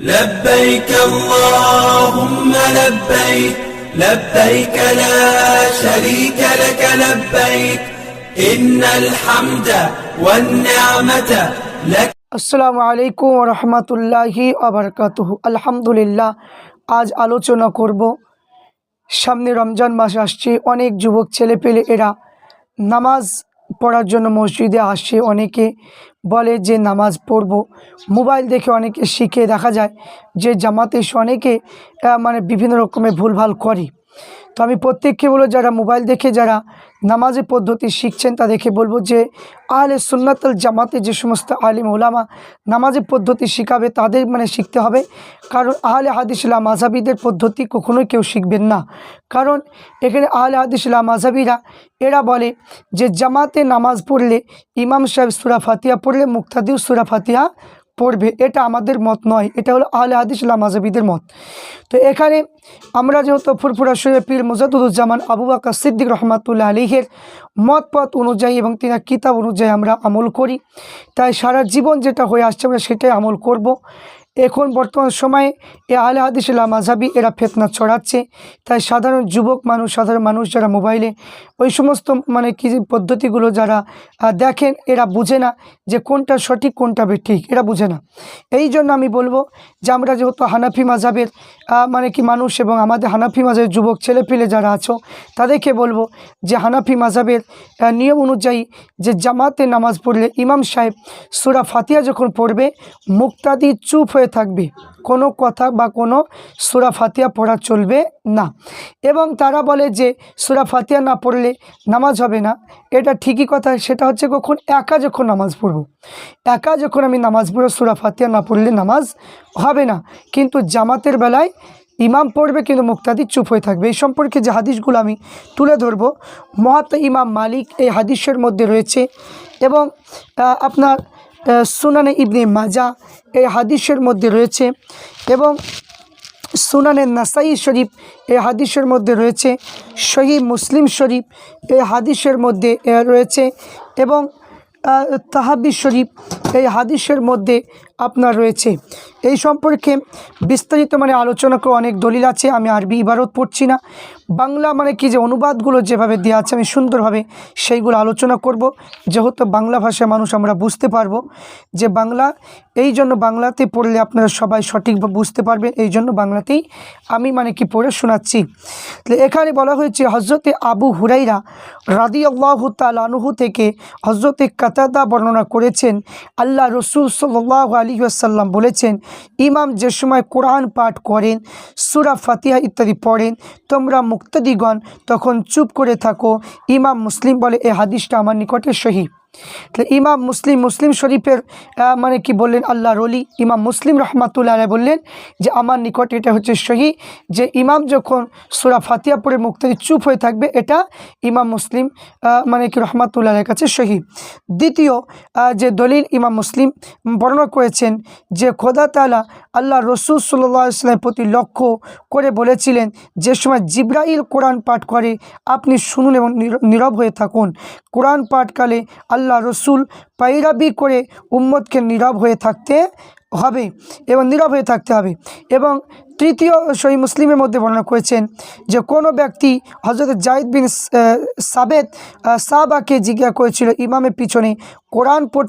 لبيك اللهم لبيك لبيك لا شريك لك لبيك إن الحمد والنعمة لك আসসালামু আলাইকুম রহমতুল্লাহি আবরকাতুহ আলহামদুলিল্লাহ আজ আলোচনা করব সামনে রমজান মাস আসছে অনেক যুবক ছেলে পেলে এরা নামাজ পড়ার জন্য মসজিদে আসে। অনেকে বলে যে নামাজ পড়ব। মোবাইল দেখে অনেকে শিখে। দেখা যায় যে জামাতে অনেকে মানে বিভিন্ন রকমের ভুলভাল করে। তো আমি প্রত্যেককে বলব, যারা মোবাইল দেখে, যারা নামাজের পদ্ধতি শিখছেন, তাদেরকে বলব যে আহলে সুন্নাতল জামাতে যে সমস্ত আলিম ওলামা নামাজের পদ্ধতি শিখাবে, তাদের মানে শিখতে হবে। কারণ আহলে হাদিসুল্লাহ মাঝাবিদের পদ্ধতি কখনোই কেউ শিখবেন না। কারণ এখানে আহলে হাদিসুল্লাহ মাঝাবিরা এরা বলে যে জামাতে নামাজ পড়লে ইমাম সাহেব সুরা ফাতিয়া পড়লে মুক্তাদিউ সুরা ফাতিয়া পড়বে, এটা আমাদের মত নয়, এটা হলো আহলে হাদিসুল্লাহ মাজাবিদের মত তো এখানে আমরা যেহেতু ফুরফুরা শরীফ পীর মুজাদুজ্জামান আবু আকা সিদ্দিক রহমাতুল্লাহ আলিহের মত পথ অনুযায়ী এবং তিনার কিতাব অনুযায়ী আমরা আমল করি তাই সারা জীবন যেটা হয়ে আসছে আমরা সেটাই আমল করব। এখন বর্তমান সময়ে এ আলে হাদিসুল্লাহ মাঝাবি এরা ফেতনা ছড়াচ্ছে। তাই সাধারণ যুবক মানুষ, সাধারণ মানুষ যারা মোবাইলে ওই সমস্ত মানে কি পদ্ধতিগুলো যারা দেখেন, এরা বুঝে না যে কোনটা সঠিক, কোনটা বে, ঠিক, এরা বুঝে না। এই জন্য আমি বলব যে আমরা যেহেতু হানাফি মাঝাবের মানে কি মানুষ এবং আমাদের হানাফি মাঝাবের যুবক, ছেলেপিলে যারা আছো, তাদেরকে বলব যে হানাফি মাঝাবের নিয়ম অনুযায়ী যে জামাতে নামাজ পড়লে ইমাম সাহেব সুরা ফাতিয়া যখন পড়বে, মুক্তাদি চুপ হয়ে থাকবে। কোনো কথা বা কোনো সুরা ফাতিয়া পড়া চলবে না। এবং তারা বলে যে, সুরা ফাতিয়া না পড়লে নামাজ হবে না। এটা ঠিকই কথা, সেটা হচ্ছে কখন? একা যখন নামাজ পড়ব। একা যখন আমি নামাজ পড়ব, সুরা ফাতিয়া না পড়লে নামাজ হবে না। কিন্তু জামাতের বেলায় ইমাম পড়বে, কিন্তু মুক্তাদি চুপ হয়ে থাকবে। এই সম্পর্কে যে হাদিসগুলো আমি তুলে ধরবো মহাত্মা ইমাম মালিক এই হাদিসের মধ্যে রয়েছে। এবং আপনার সুনানে ইবনে মাজা এই হাদিসের মধ্যে রয়েছে এবং সুনানে নাসাই শরীফ এই হাদিসের মধ্যে রয়েছে, সহি মুসলিম শরীফ এই হাদিসের মধ্যে রয়েছে এবং তাহাবি শরীফ এই হাদিসের মধ্যে আপনার রয়েছে। এই সম্পর্কে বিস্তারিত মানে আলোচনা করে অনেক দলিল আছে, আমি আরবি ইবারত পড়ছি না। বাংলা মানে কি যে অনুবাদগুলো যেভাবে দেওয়া আছে, আমি সুন্দরভাবে সেইগুলো আলোচনা করব। যেহেতু বাংলা ভাষায় মানুষ আমরা বুঝতে পারব যে বাংলা, এই জন্য বাংলাতে পড়লে আপনারা সবাই সঠিকভাবে বুঝতে পারবেন, এই জন্য বাংলাতেই আমি মানে কি পড়ে শোনাচ্ছি। তাহলে এখানে বলা হয়েছে হজরতে আবু হুরাইরা রাদি আল্লাহ তালানুহু থেকে হজরতে কাতাদা বর্ণনা করেছেন, আল্লাহ রসুল সাল্লাহ আলী আসাল্লাম বলেছেন, ইমাম যে সময় কোরআন পাঠ করেন, সুরা ফাতিহা ইত্যাদি পড়েন, তোমরা মুক্তদিগণ, তখন চুপ করে থাকো। ইমাম মুসলিম বলে, এ হাদিসটা আমার নিকটে সহি। তাহলে ইমাম মুসলিম মুসলিম শরীফের মানে কি বললেন আল্লাহ রলি ইমাম মুসলিম রহমাতুল্লাহ আলাইহ বললেন যে আমার নিকট এটা হচ্ছে সহি যে ইমাম যখন সুরা ফাতিয়া পড়ে মুক্তাদি চুপ হয়ে থাকবে, এটা ইমাম মুসলিম মানে কি রহমাতুল্লাহ আলাইয়ের কাছে সহি। দ্বিতীয় যে দলিল ইমাম মুসলিম বর্ণনা করেছেন যে খোদা তালা আল্লাহ রসুল সাল্লাহ ইসলামের প্রতি লক্ষ্য করে বলেছিলেন যে সময় জিব্রাইল কোরআন পাঠ করে আপনি শুনুন এবং নীরব হয়ে থাকুন। কোরআন পাঠকালে আল্লাহ রসুল পাইরাবি করে উম্মতকে নীরব হয়ে থাকতে হবে এবং নীরব হয়ে থাকতে হবে। এবং তৃতীয় সহি মুসলিমের মধ্যে বর্ণনা করেছেন যে কোনো ব্যক্তি হজরত জাহিদ বিন সাবেদ সাবাকে জিজ্ঞাসা করেছিল, ইমামের পিছনে কোরআন পড়-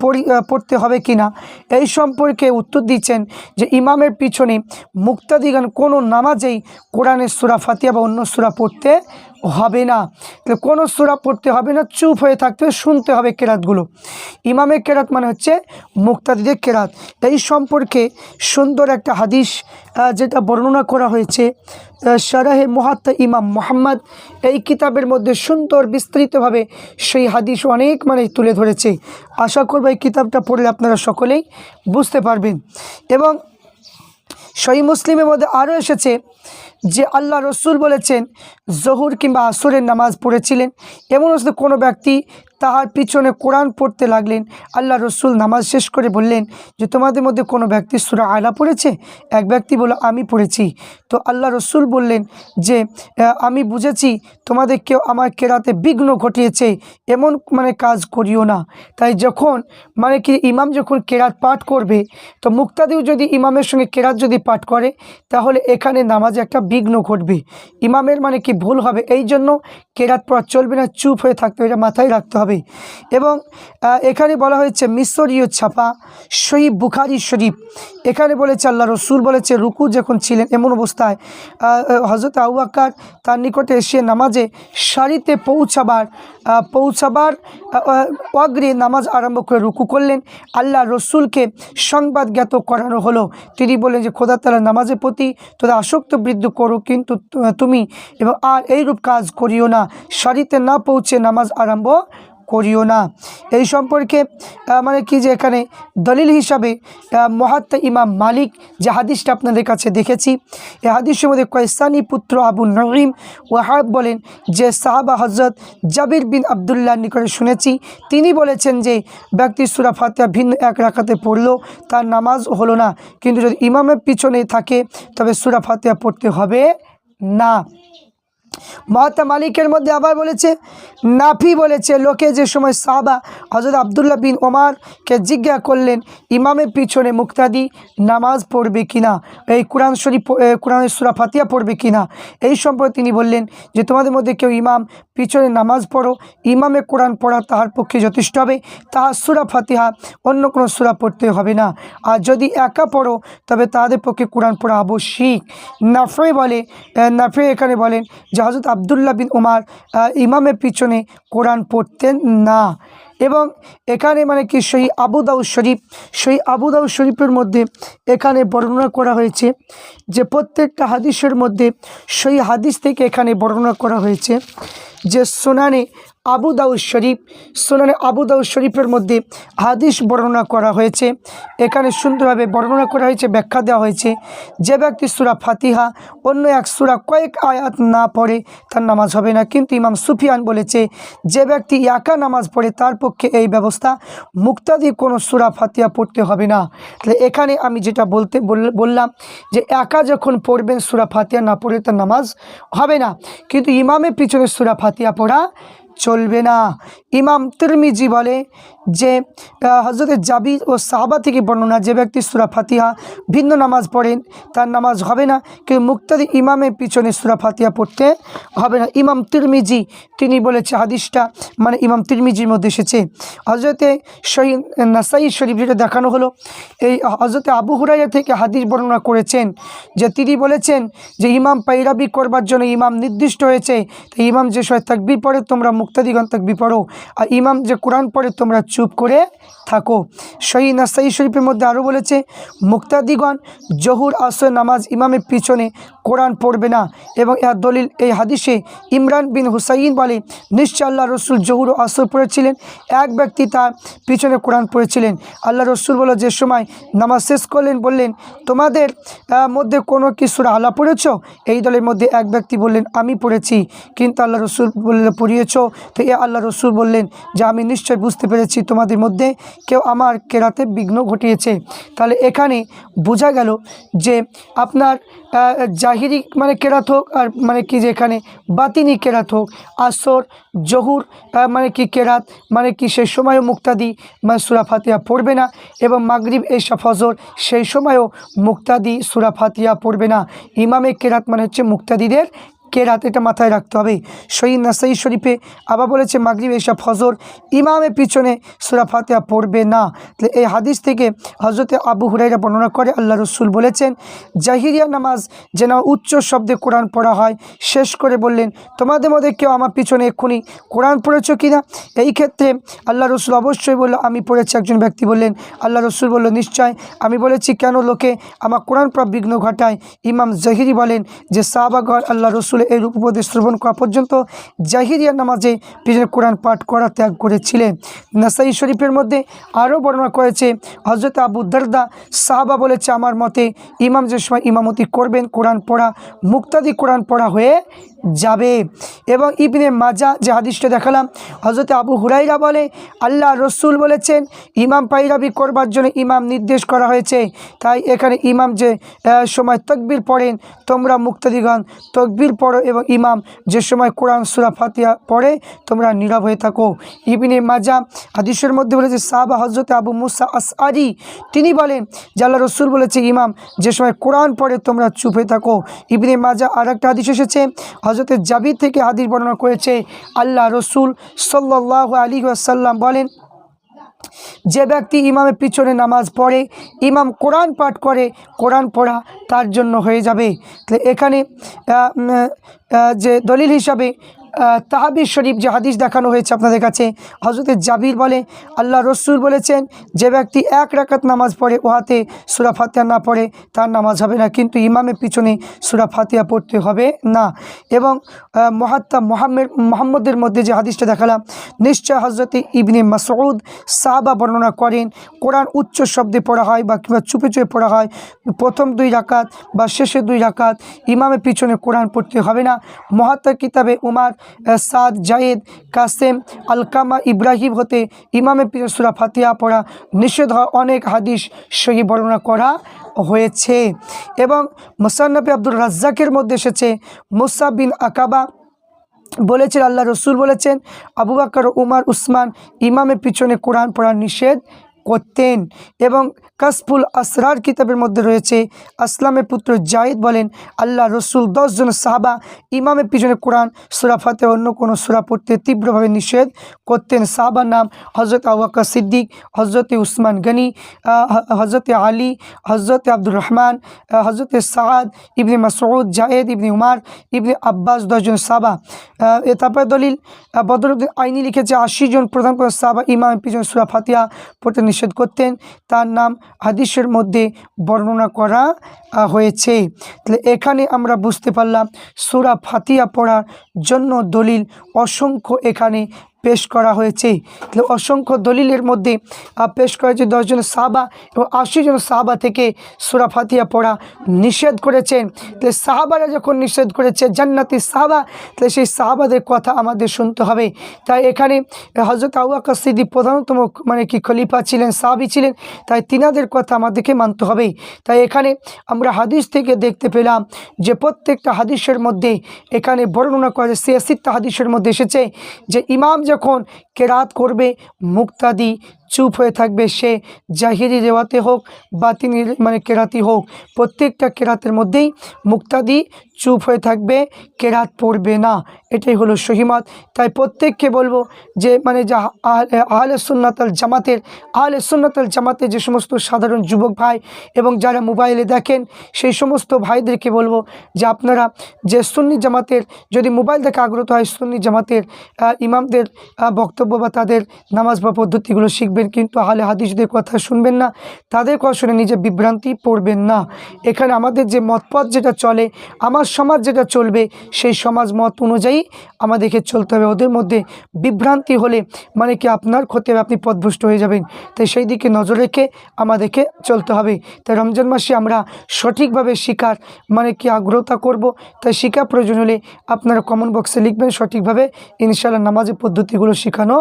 পড়ি- পড়তে হবে কি না এই সম্পর্কে উত্তর দিচ্ছেন যে ইমামের পিছনে মুক্তাদিগান কোনো নামাজেই কোরআনের সুরা ফাতিয়া বা অন্য সুরা পড়তে হবে না। কোনো সুরা পড়তে হবে না চুপ হয়ে থাকতে হবে, শুনতে হবে কেরাতগুলো। ইমামের কেরাত মানে হচ্ছে মুক্তাদিদের কেরাত। এই সম্পর্কে সুন্দর একটা হাদিস যেটা বর্ণনা করা হয়েছে আহ, শারাহে মোহাত্তা ইমাম মোহাম্মদ। এই কিতাবের মধ্যে সুন্দর বিস্তৃতভাবে সেই হাদিস অনেক মানে তুলে ধরেছে। আশা করব এই কিতাবটা পড়লে আপনারা সকলেই বুঝতে পারবেন। এবং সহি মুসলিমের মধ্যে আরও এসেছে যে আল্লাহ রসুল বলেছেন জহুর কিংবা আসরের নামাজ পড়েছিলেন এমন কোনো ব্যক্তি তাহার পিছনে কোরআন পড়তে লাগলেন। আল্লাহ রসুল নামাজ শেষ করে বললেন, যে তোমাদের মধ্যে কোনো ব্যক্তি সুরা আয়লা পড়েছে? এক ব্যক্তি বলল, আমি পড়েছি। তো আল্লাহ রসুল বললেন যে আমি বুঝেছি, তোমাদের কেউ আমার কেরাতে বিঘ্ন ঘটিয়েছে, এমন মানে কাজ করিও না। তাই যখন মানে কি ইমাম যখন কেরাত পাঠ করবে, তো মুক্তাদিও যদি ইমামের সঙ্গে কেরাত যদি পাঠ করে, তাহলে এখানে নামাজে একটা বিঘ্ন ঘটবে। ইমামের মানে কি ভুল হবে? এই জন্য কেরাত পড়া চলবে না, চুপ হয়ে থাকতে হবে, এটা মাথায় রাখতে হবে। এবং এখানে বলা হয়েছে মিশরীয় ছাপা শহীদ বুখারি শরীফ। এখানে বলেছে, আল্লাহ রসুল বলেছে, রুকু যখন ছিলেন এমন অবস্থায় হজরত আউয়াক্কার তার নিকটে এসে নামাজে সারিতে পৌঁছাবার পৌঁছাবার অগ্রে নামাজ আরম্ভ করে রুকু করলেন। আল্লাহ রসুলকে সংবাদ জ্ঞাত করানো হলো। তিনি বললেন যে, খোদা তালা নামাজের প্রতি তোরা আসক্ত বৃদ্ধ করো, কিন্তু তুমি এবং আর এইরূপ কাজ করিও না। সারিতে না পৌঁছে নামাজ আরম্ভ করিও না। এই সম্পর্কে মানে কি যে এখানে দলিল হিসাবে মহাত্মা ইমাম মালিক যে হাদিসটা আপনাদের কাছে দেখেছি এই হাদিসের মধ্যে কয়েসানি পুত্র আবু নঈম ওয়াহাব বলেন যে সাহাবা হজরত জাবির বিন আবদুল্লাহ নিকটে শুনেছি। তিনি বলেছেন যে ব্যক্তি সুরা ফাতিয়া ভিন্ন এক রাখাতে পড়ল তার নামাজ হলো না। কিন্তু যদি ইমামের পিছনে থাকে, তবে সুরা ফাতিয়া পড়তে হবে না। মহাত্মা মালিকের মধ্যে আবার বলেছে, নাফি বলেছে, লোকে যে সময় সাহাবা হজরত আবদুল্লাহ বিন ওমারকে জিজ্ঞা করলেন, ইমামের পিছনে মুক্তাদি নামাজ পড়বে কিনা, এই কোরআন শরীফ কোরআনের সুরা ফাতিয়া পড়বে কিনা, এই সম্পর্কে তিনি বললেন যে, তোমাদের মধ্যে কেউ ইমাম পিছনে নামাজ পড়ো, ইমামে কোরআন পড়া তাহার পক্ষে যথেষ্ট হবে, তাহার সুরা ফাতিহা অন্য কোনো সুরা পড়তে হবে না, আর যদি একা পড়ো, তবে তাদের পক্ষে কোরআন পড়া আবশ্যিক। নাফে বলে নাফে এখানে বলেন যে হজরত আবদুল্লাহ বিন উমার ইমামের পিছনে কোরআন পড়তেন না। এবং এখানে মানে কি, সেই আবুদাউ শরীফ, সেই আবুদাউ শরীফের মধ্যে এখানে বর্ণনা করা হয়েছে যে প্রত্যেকটা হাদিসের মধ্যে সেই হাদিস থেকে এখানে বর্ণনা করা হয়েছে যে সোনানে আবু দাউদ শরীফ, সোনানে আবু দাউদ শরীফের মধ্যে হাদিস বর্ণনা করা হয়েছে। এখানে সুন্দরভাবে বর্ণনা করা হয়েছে, ব্যাখ্যা দেওয়া হয়েছে। যে ব্যক্তি সুরা ফাতিহা, অন্য এক সুরা কয়েক আয়াত না পড়ে তার নামাজ হবে না। কিন্তু ইমাম সুফিয়ান বলেছে, যে ব্যক্তি একা নামাজ পড়ে তার পক্ষে এই ব্যবস্থা মুক্তাদি কোনো সুরা ফাতিহা পড়তে হবে না। তাহলে এখানে আমি যেটা বলতে, বল- বললাম যে একা যখন পড়বেন সুরা ফাতিহা না পড়ে তার নামাজ হবে না। কিন্তু ইমামের পিছনে সুরা ফাতিহা পড়া চলবে না। ইমাম তিরমিজি বলে যে হজরত জাবির ও সাহাবা থেকে বর্ণনা যে ব্যক্তি সুরা ফাতিহা ভিন্ন নামাজ পড়েন, তার নামাজ হবে না। কিন্তু মুক্তাদি ইমামের পিছনে সুরা ফাতিহা পড়তে হবে না। ইমাম তিরমিজি, তিনি বলেছে হাদিসটা মানে ইমাম তিরমিজির মধ্যে এসেছে। হজরতে শহীদ নাসাই শরীফ যেটা দেখানো হলো। এই হজরতে আবু হুরাইয়া থেকে হাদিস বর্ণনা করেছেন যে, তিনি বলেছেন যে, ইমাম পাইরাবি করবার জন্য ইমাম নির্দিষ্ট হয়েছে। ইমাম যে সময় তাকবির পড়ে, তোমরা মুক্তাদিগণ তাকবি পড়ো আর ইমাম যে কোরআন পড়ে, তোমরা চুপ করে থাকো। সহি নাসাই শরীফের মধ্যে আরও বলেছে, মুক্তাদিগণ, জহুর আসর নামাজ ইমামের পিছনে কোরআন পড়বে না। এবং এর দলিল এই হাদিসে ইমরান বিন হুসাইন বলে, নিশ্চয় আল্লাহ রসুল জহুর আসর পড়েছিলেন, এক ব্যক্তি তার পিছনে কোরআন পড়েছিলেন। আল্লাহ রসুল বলে, যে সময় নামাজ শেষ করলেন, বললেন, তোমাদের মধ্যে কোনো কিছুর আলা পড়েছ এই দলের মধ্যে এক ব্যক্তি বললেন, আমি পড়েছি। কিন্তু আল্লাহ রসুল বললে পড়িয়েছ? তো এ আল্লাহ রসুল বললেন, যে আমি নিশ্চয় বুঝতে পেরেছি, তোমাদের মধ্যে কেউ আমার কেরাতে বিঘ্ন ঘটিয়েছে। তাহলে এখানে বোঝা গেল যে আপনার জাহিরি মানে কেরাত হোক আর মানে কি যে এখানে বাতিনি কেরাত হোক, আসর, জহুর মানে কি কেরাত মানে কি সেই সময়ও মুক্তাদি মানে সুরা ফাতিয়া পড়বে না এবং মাগরিব এসা ফজর সেই সময়ও মুক্তাদি সুরা ফাতিয়া পড়বে না। ইমামে কেরাত মানে হচ্ছে মুক্তাদিদের কেরাত এটা মাথায় রাখতে হবে? শহীদ নাসাই শরীফে আবার বলেছে, মাগরিব এসা ফজর ইমামের পিছনে সুরা ফাতিয়া পড়বে না। তাহলে এই হাদিস থেকে হজরতে আবু হুরাইরা বর্ণনা করে, আল্লাহ রসুল বলেছেন, জাহিরিয়া নামাজ যেন উচ্চ শব্দে কোরআন পড়া হয়। শেষ করে বললেন, তোমাদের মধ্যে কেউ আমার পিছনে এক্ষুনি কোরআন পড়েছ কি না এই ক্ষেত্রে আল্লাহ রসুল অবশ্যই বলল, আমি পড়েছি। একজন ব্যক্তি বললেন, আল্লাহ রসুল বলল, নিশ্চয়। আমি বলেছি, কেন লোকে আমার কোরআন পড়া বিঘ্ন ঘটায়? ইমাম জাহিরি বলেন যে সাহাবাগর আল্লাহ রসুল রসুল এই রূপ উপদেশ শ্রবণ করা পর্যন্ত জাহিরিয়া নামাজে পিছনে কোরআন পাঠ করা ত্যাগ করেছিলেন। নাসাই শরীফের মধ্যে আরও বর্ণনা করেছে হজরত আবু দারদা সাহাবা বলেছে, আমার মতে ইমাম যে সময় ইমামতি করবেন, কোরআন পড়া, মুক্তাদি কোরআন পড়া হয়ে যাবে। এবং ইবনে মাজা যে হাদিসটা দেখালাম হজরত আবু হুরাইরা বলে, আল্লাহ রসুল বলেছেন, ইমাম পাইরাবি করবার জন্য ইমাম নির্দেশ করা হয়েছে। তাই এখানে ইমাম যে সময় তকবির পড়েন, তোমরা মুক্তাদিগণ তকবির পড়ো এবং ইমাম যে সময় কোরআন সুরা ফাতিয়া পড়ে, তোমরা নীরব হয়ে থাকো। ইবিনে মাজা হাদিসের মধ্যে বলেছে, সাহাবা হজরত আবু মুসা আসআরি, তিনি বলেন আল্লাহ রসুল বলেছে, ইমাম যে সময় কোরআন পড়ে, তোমরা চুপ হয়ে থাকো। ইবনে মাজা আর একটা হাদিস এসেছে হজরত জাবির থেকে হাদিস বর্ণনা করেছে, আল্লাহ রসুল সাল্লাহ আলী আসাল্লাম বলেন যে ব্যক্তি ইমামের পিছনে নামাজ পড়ে, ইমাম কোরআন পাঠ করে, কোরআন পড়া তার জন্য হয়ে যাবে। তাহলে এখানে যে দলিল হিসাবে তাহাবির শরীফ যে হাদিস দেখানো হয়েছে আপনাদের কাছে হজরত জাবির বলে, আল্লাহ রসুল বলেছেন, যে ব্যক্তি এক রাকাত নামাজ পড়ে ওহাতে সুরা ফাতিয়া না পড়ে, তার নামাজ হবে না, কিন্তু ইমামের পিছনে সুরা ফাতিয়া পড়তে হবে না। এবং মহাত্মা মোহাম্মদ, মোহাম্মদের মধ্যে যে হাদিসটা দেখালাম, নিশ্চয় হজরত ইবনে মাসউদ সাহাবা বর্ণনা করেন, কোরআন উচ্চ শব্দে পড়া হয় বা কিংবা চুপে চুপে পড়া হয়, প্রথম দুই রাকাত বা শেষে দুই রাকাত ইমামের পিছনে কোরআন পড়তে হবে না। মহাত্মা কিতাবে উমার সাদ জায়েদ, কাসেম, আলকামা, ইব্রাহিম হতে ইমামের পিছনে সুরা ফাতিয়া পড়া নিষেধ হওয়া অনেক হাদিস সহি বর্ণনা করা হয়েছে। এবং মোসান্নবী আব্দুর রাজ্জাকের মধ্যে এসেছে, মুসা বিন আকাবা বলেছেন, আল্লাহ রসুল বলেছেন, আবু বাকর, উমার, উসমান ইমামের পিছনে কোরআন পড়ার নিষেধ করতেন। এবং কাসফুল আসরার কিতাবের মধ্যে রয়েছে, আসলামের পুত্র জাহিদ বলেন, আল্লাহ রসুল দশজন সাহাবা ইমামের পিছনে কোরআন, সুরা ফাতে অন্য কোনো সুরা পড়তে তীব্রভাবে নিষেধ করতেন। সাহাবার নাম হজরত আবাকা সিদ্দিক হজরত উসমান গনি হজরত আলী হজরত আব্দুর রহমান হজরত সাদ ইবনে মাসউদ, জায়েদ, ইবনে উমার, ইবনে আব্বাস দশজন সাবা তারপরে দলিল বদরুদ্দিন আইনি লিখেছে, আশি জন প্রধান প্রধান সাবা ইমামের পিছনে সুরা ফাতিয়া পড়তে নিষেধ করতেন। তার নাম হাদিসের মধ্যে বর্ণনা করা হয়েছে। তাহলে এখানে আমরা বুঝতে পারলাম, সুরা ফাতিয়া পড়ার জন্য দলিল অসংখ্য এখানে পেশ করা হয়েছে। অসংখ্য দলিলের মধ্যে পেশ করা হয়েছে দশজন সাহাবা এবং জন সাহাবা থেকে সুরা ফাতিয়া পড়া নিষেধ করেছেন তাহলে সাহাবারা যখন নিষেধ করেছে, জান্নাতি সাহাবা, তাহলে সেই সাহাবাদের কথা আমাদের শুনতে হবে। তাই এখানে হজরত আউআকা সিদ্দি প্রধানতম মানে কি, খলিফা ছিলেন, সাহাবি ছিলেন, তাই তিনাদের কথা আমাদেরকে মানতে হবে। তাই এখানে আমরা হাদিস থেকে দেখতে পেলাম যে প্রত্যেকটা হাদিসের মধ্যে এখানে বর্ণনা করা যায় সিয়াসিত্তা হাদিসের মধ্যে এসেছে যে ইমাম যখন কেরাত করবে মুক্তাদি চুপ হয়ে থাকবে সে। জাহিরি রেওয়াতে হোক বা তিনি মানে কেরাতি হোক, প্রত্যেকটা কেরাতের মধ্যেই মুক্তাদি চুপ হয়ে থাকবে, কেরাত পড়বে না। এটাই হলো সহিমাত। তাই প্রত্যেককে বলব যে মানে যা আহলে সুন্নাতাল জামাতের, আহলে সুন্নাতাল জামাতের যে সমস্ত সাধারণ যুবক ভাই এবং যারা মোবাইলে দেখেন, সেই সমস্ত ভাইদেরকে বলব যে, আপনারা যে সুন্নি জামাতের, যদি মোবাইল দেখে আগ্রহ হয়, সুন্নি জামাতের ইমামদের বক্তব্য বা তাদের নামাজ বা পদ্ধতিগুলো শিখবেন কিন্তু আহলে হাদিসদের কথা শুনবেন না, তাদের কথা শুনে নিজে বিভ্রান্তি পড়বেন না। এখানে আমাদের যে মতপথ যেটা চলে, আমার সমাজ যেটা চলবে, সেই সমাজ মত অনুযায়ী আমাদেরকে চলতে হবে। ওদের মধ্যে বিভ্রান্তি হলে মানে কি আপনার ক্ষতি হবে, আপনি পথভ্রষ্ট হয়ে যাবেন। তাই সেই দিকে নজর রেখে আমাদেরকে চলতে হবে। তাই রমজান মাসে আমরা সঠিকভাবে শিকার মানে কি আগ্রহতা করব, তাই শিকার প্রয়োজন হলে আপনারা কমেন্ট বক্সে লিখবেন সঠিকভাবে। ইনশাআল্লাহ নামাজের পদ্ধতিগুলো শেখানো